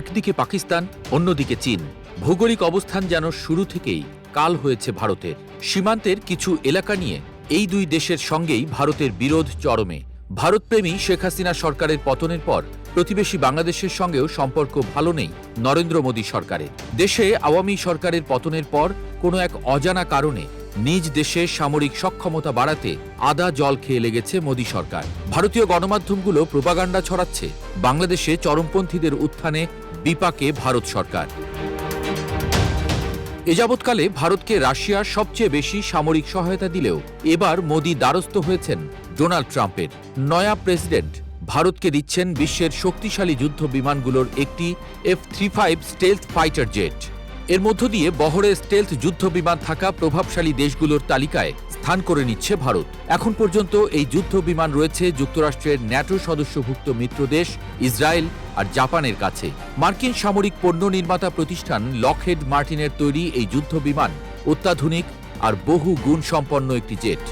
একদিকে পাকিস্তান, অন্যদিকে চীন। ভৌগোলিক অবস্থান যেন শুরু থেকেই কাল হয়েছে ভারতের। সীমান্তের কিছু এলাকা নিয়ে এই দুই দেশের সঙ্গেই ভারতের বিরোধ চরমে। ভারতপ্রেমী শেখ হাসিনা সরকারের পতনের পর প্রতিবেশী বাংলাদেশের সঙ্গেও সম্পর্ক ভালো নেই নরেন্দ্র মোদী সরকারের। দেশে আওয়ামী সরকারের পতনের পর কোনো এক অজানা কারণে নিজ দেশে সামরিক সক্ষমতা বাড়াতে আদা জল খেয়ে লেগেছে মোদী সরকার। ভারতীয় গণমাধ্যমগুলো প্রোপাগান্ডা ছড়াচ্ছে। বাংলাদেশে চরমপন্থীদের উত্থানে বিপাকে ভারত সরকার। এ যাবৎকালে ভারতকে রাশিয়ার সবচেয়ে বেশি সামরিক সহায়তা দিলেও এবার মোদি দ্বারস্থ হয়েছেন ডোনাল্ড ট্রাম্পের। নয়া প্রেসিডেন্ট ভারতকে দিচ্ছেন বিশ্বের শক্তিশালী যুদ্ধ বিমানগুলোর একটি F three five stealth fighter jet. এর মধ্য দিয়ে বহরে স্টেলথ যুদ্ধ বিমান থাকা প্রভাবশালী দেশগুলোর তালিকায় স্থান করে নিচ্ছে ভারত। এখন পর্যন্ত এই যুদ্ধ বিমান রয়েছে যুক্তরাষ্ট্রের ন্যাটো সদস্যভুক্ত মিত্র দেশ, ইসরায়েল আর জাপানের কাছে। মার্কিন সামরিক পণ্য নির্মাতা প্রতিষ্ঠান লকহেড মার্টিনের তৈরি এই যুদ্ধ বিমান অত্যাধুনিক আর বহু গুণ সম্পন্ন একটি জেট।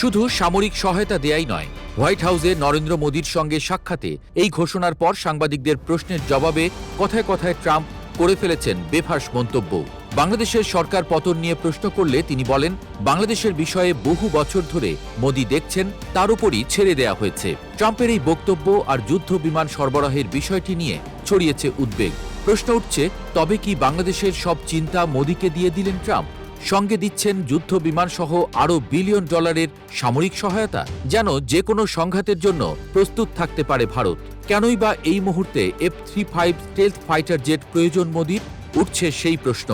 শুধু সামরিক সহায়তা দেয়াই নয়, হোয়াইট হাউসে নরেন্দ্র মোদীর সঙ্গে সাক্ষাতে এই ঘোষণার পর সাংবাদিকদের প্রশ্নের জবাবে কথায় কথায় ট্রাম্প করে ফেলেছেন বেফাস মন্তব্য বাংলাদেশের সরকার পতন নিয়ে প্রশ্ন করলে তিনি বলেন, বাংলাদেশের বিষয়ে বহু বছর ধরে মোদি দেখছেন, তার উপরই ছেড়ে দেয়া হয়েছে। ট্রাম্পের এই বক্তব্য আর যুদ্ধ বিমান সরবরাহের বিষয়টি নিয়ে ছড়িয়েছে উদ্বেগ। প্রশ্ন উঠছে, তবে কি বাংলাদেশের সব চিন্তা মোদীকে দিয়ে দিলেন ট্রাম্প? সঙ্গে দিচ্ছেন যুদ্ধ বিমান সহ আরও বিলিয়ন ডলারের সামরিক সহায়তা? যেন যে কোনো সংঘাতের জন্য প্রস্তুত থাকতে পারে ভারত। কেনই বা এই মুহূর্তে F three five stealth fighter jet প্রয়োজন মোদীর? উঠছে সেই প্রশ্ন।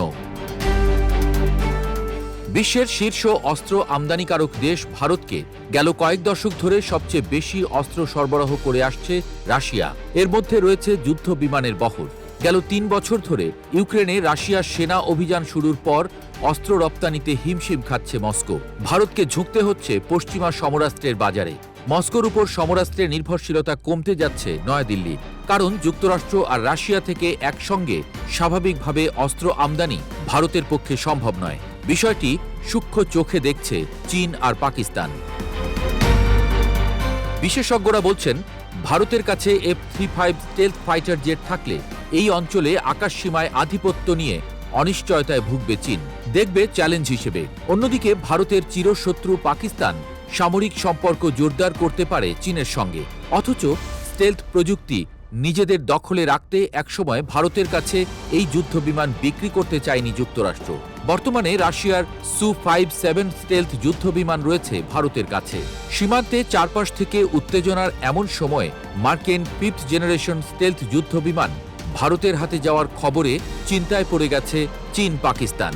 বিশ্বের শীর্ষ অস্ত্র আমদানিকারক দেশ ভারতকে গেল কয়েক দশক ধরে সবচেয়ে বেশি অস্ত্র সরবরাহ করে আসছে রাশিয়া। এর মধ্যে রয়েছে যুদ্ধ বিমানের বহর। গেল তিন বছর ধরে ইউক্রেনে রাশিয়ার সেনা অভিযান শুরুর পর অস্ত্র রপ্তানিতে হিমশিম খাচ্ছে মস্কো। ভারতকে ঝুঁকতে হচ্ছে পশ্চিমা সমরাস্ত্রের বাজারে। মস্কোর উপর সমরাস্ত্রের নির্ভরশীলতা কমতে যাচ্ছে নয়াদিল্লি কারণ যুক্তরাষ্ট্র আর রাশিয়া থেকে একসঙ্গে স্বাভাবিকভাবে অস্ত্র আমদানি ভারতের পক্ষে সম্ভব নয়। বিষয়টি সূক্ষ্ম চোখে দেখছে চীন আর পাকিস্তান। বিশেষজ্ঞরা বলছেন, ভারতের কাছে F three five stealth fighter jet থাকলে এই অঞ্চলে আকাশসীমায় আধিপত্য নিয়ে অনিশ্চয়তায় ভুগবে চীন। দেখবে চ্যালেঞ্জ হিসেবে। অন্যদিকে, ভারতের চিরশত্রু পাকিস্তান সামরিক সম্পর্ক জোরদার করতে পারে চীনের সঙ্গে। অথচ স্টেলথ প্রযুক্তি নিজেদের দখলে রাখতে একসময় ভারতের কাছে এই যুদ্ধ বিমান বিক্রি করতে চায়নি যুক্তরাষ্ট্র। বর্তমানে রাশিয়ার সু ফাইভ সেভেন স্টেলথ যুদ্ধ বিমান রয়েছে ভারতের কাছে। সীমান্তে চারপাশ থেকে উত্তেজনার এমন সময় মার্কিন ফিফথ জেনারেশন স্টেলথ যুদ্ধ বিমান ভারতের হাতে যাওয়ার খবরে চিন্তায় পড়ে গেছে চীন পাকিস্তান